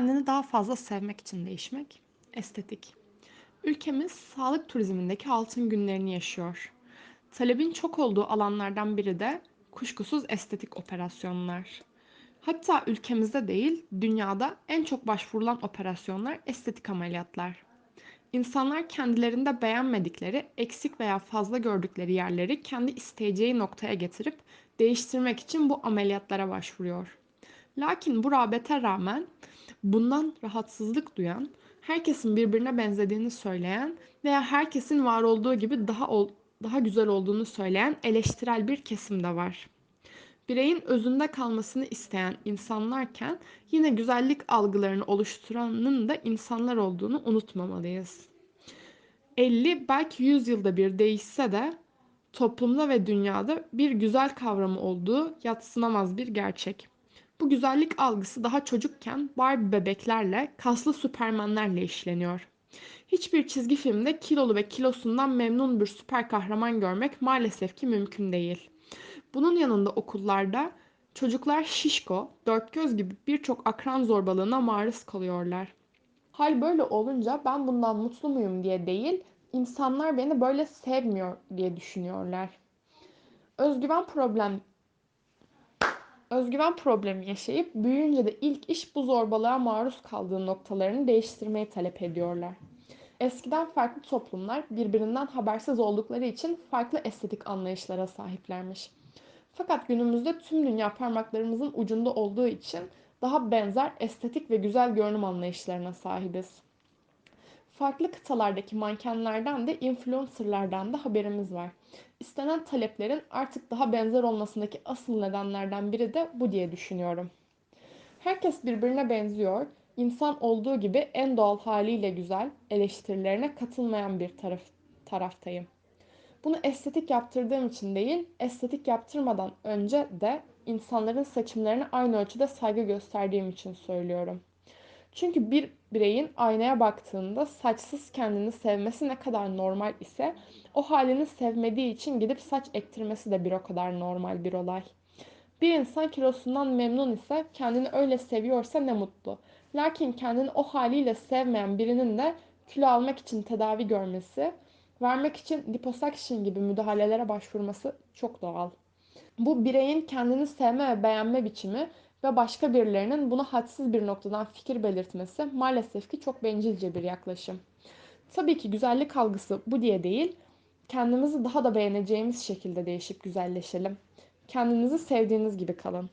kendini daha fazla sevmek için değişmek. Estetik. Ülkemiz sağlık turizmindeki altın günlerini yaşıyor. Talebin çok olduğu alanlardan biri de kuşkusuz estetik operasyonlar. Hatta ülkemizde değil, dünyada en çok başvurulan operasyonlar estetik ameliyatlar. İnsanlar kendilerinde beğenmedikleri, eksik veya fazla gördükleri yerleri kendi isteyeceği noktaya getirip değiştirmek için bu ameliyatlara başvuruyor. Lakin bu rağbete rağmen bundan rahatsızlık duyan, herkesin birbirine benzediğini söyleyen veya herkesin var olduğu gibi daha ol- daha güzel olduğunu söyleyen eleştirel bir kesim de var. Bireyin özünde kalmasını isteyen insanlarken yine güzellik algılarını oluşturanın da insanlar olduğunu unutmamalıyız. 50 belki 100 yılda bir değişse de toplumda ve dünyada bir güzel kavramı olduğu yadsınamaz bir gerçek. Bu güzellik algısı daha çocukken Barbie bebeklerle, kaslı süpermenlerle işleniyor. Hiçbir çizgi filmde kilolu ve kilosundan memnun bir süper kahraman görmek maalesef ki mümkün değil. Bunun yanında okullarda çocuklar şişko, dört göz gibi birçok akran zorbalığına maruz kalıyorlar. Hal böyle olunca ben bundan mutlu muyum diye değil, insanlar beni böyle sevmiyor diye düşünüyorlar. Özgüven problem özgüven problemi yaşayıp büyüyünce de ilk iş bu zorbalığa maruz kaldığı noktalarını değiştirmeyi talep ediyorlar. Eskiden farklı toplumlar birbirinden habersiz oldukları için farklı estetik anlayışlara sahiplermiş. Fakat günümüzde tüm dünya parmaklarımızın ucunda olduğu için daha benzer estetik ve güzel görünüm anlayışlarına sahibiz. Farklı kıtalardaki mankenlerden de influencerlardan da haberimiz var. İstenen taleplerin artık daha benzer olmasındaki asıl nedenlerden biri de bu diye düşünüyorum. Herkes birbirine benziyor. İnsan olduğu gibi en doğal haliyle güzel, eleştirilerine katılmayan bir taraf, taraftayım. Bunu estetik yaptırdığım için değil, estetik yaptırmadan önce de insanların seçimlerine aynı ölçüde saygı gösterdiğim için söylüyorum. Çünkü bir bireyin aynaya baktığında saçsız kendini sevmesi ne kadar normal ise o halini sevmediği için gidip saç ektirmesi de bir o kadar normal bir olay. Bir insan kilosundan memnun ise kendini öyle seviyorsa ne mutlu. Lakin kendini o haliyle sevmeyen birinin de kilo almak için tedavi görmesi, vermek için liposuction gibi müdahalelere başvurması çok doğal. Bu bireyin kendini sevme ve beğenme biçimi ve başka birilerinin buna hadsiz bir noktadan fikir belirtmesi maalesef ki çok bencilce bir yaklaşım. Tabii ki güzellik algısı bu diye değil, kendimizi daha da beğeneceğimiz şekilde değişip güzelleşelim. Kendinizi sevdiğiniz gibi kalın.